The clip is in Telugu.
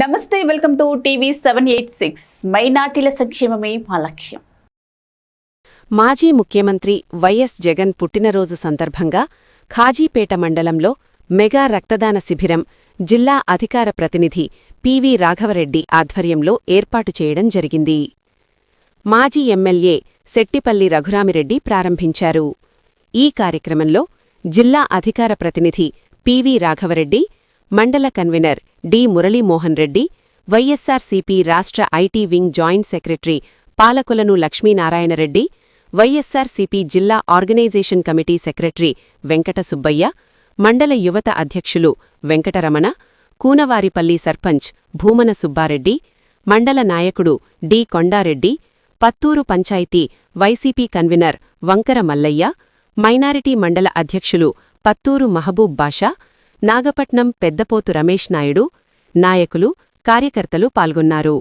నమస్తే welcome to TV seven eight six. మైనార్టీల సంక్షేమమే మా లక్ష్యం. మాజీ ముఖ్యమంత్రి వైఎస్ జగన్ పుట్టినరోజు సందర్భంగా ఖాజీపేట మండలంలో మెగా రక్తదాన శిబిరం జిల్లా అధికార ప్రతినిధి పివి రాఘవరెడ్డి ఆధ్వర్యంలో ఏర్పాటు చేయడం జరిగింది. మాజీ ఎమ్మెల్యే శెట్టిపల్లి రఘురామిరెడ్డి ప్రారంభించారు. ఈ కార్యక్రమంలో జిల్లా అధికార ప్రతినిధి పివి రాఘవరెడ్డి మండల convener D Muralimohan Reddy YSRCP రాష్ట్ర ఐటీ వింగ్ జాయింట్ సెక్రటరీ పాలకులను లక్ష్మీనారాయణరెడ్డి వైఎస్సార్సీపీ జిల్లా organisation committee secretary Venkata Subbaiah మండల యువత అధ్యక్షులు వెంకటరమణ కూనవారిపల్లి సర్పంచ్ భూమన సుబ్బారెడ్డి మండల నాయకుడు D Kondareddy Patturu panchayat YCP convener Vankara Mallaiah minority మండల అధ్యక్షులు పత్తూరు మహబూబ్ బాషా నాగపట్నం పెద్దపోతు రమేష్ నాయుడు నాయకులు కార్యకర్తలు పాల్గొన్నారు.